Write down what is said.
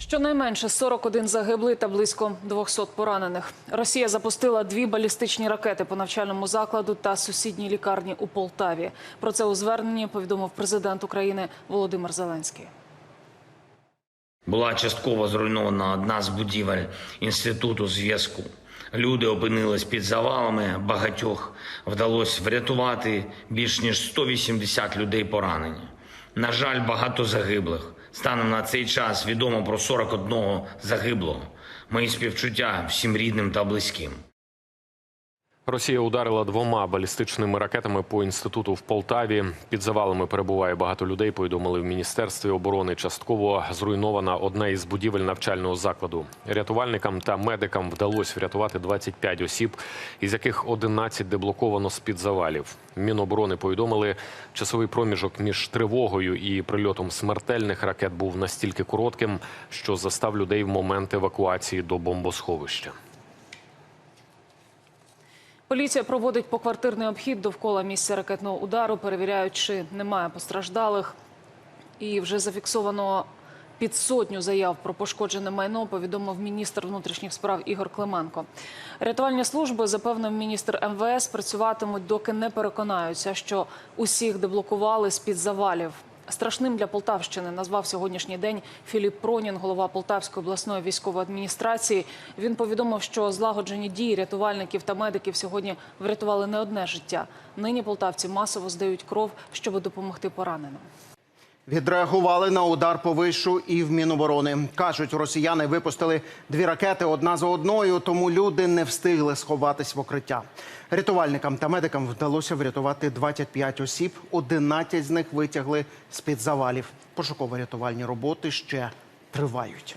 Щонайменше 41 загиблий та близько 200 поранених. Росія запустила дві балістичні ракети по навчальному закладу та сусідній лікарні у Полтаві. Про це у зверненні повідомив президент України Володимир Зеленський. Була частково зруйнована одна з будівель інституту зв'язку. Люди опинились під завалами. Багатьох вдалося врятувати більш ніж 180 людей поранені. На жаль, багато загиблих. Станом на цей час відомо про 41 загиблого. Мої співчуття всім рідним та близьким. Росія ударила двома балістичними ракетами по інституту в Полтаві. Під завалами перебуває багато людей. Повідомили в міністерстві оборони. Частково зруйнована одна із будівель навчального закладу. Рятувальникам та медикам вдалося врятувати 25 осіб, із яких 11 деблоковано з під завалів. Міноборони повідомили, часовий проміжок між тривогою і прильотом смертельних ракет був настільки коротким, що застав людей в момент евакуації до бомбосховища. Поліція проводить поквартирний обхід довкола місця ракетного удару, перевіряють, чи немає постраждалих. І вже зафіксовано під сотню заяв про пошкоджене майно, повідомив міністр внутрішніх справ Ігор Клименко. Рятувальні служби, запевнив міністр МВС, працюватимуть, доки не переконаються, що усіх деблокували з-під завалів. Страшним для Полтавщини назвав сьогоднішній день Філіп Пронін, голова Полтавської обласної військової адміністрації. Він повідомив, що злагоджені дії рятувальників та медиків сьогодні врятували не одне життя. Нині полтавці масово здають кров, щоб допомогти пораненим. Відреагували на удар по вишу і в Міноборони. Кажуть, росіяни випустили дві ракети одна за одною, тому люди не встигли сховатись в укриття. Рятувальникам та медикам вдалося врятувати 25 осіб. 11 з них витягли з під завалів. Пошуково-рятувальні роботи ще тривають.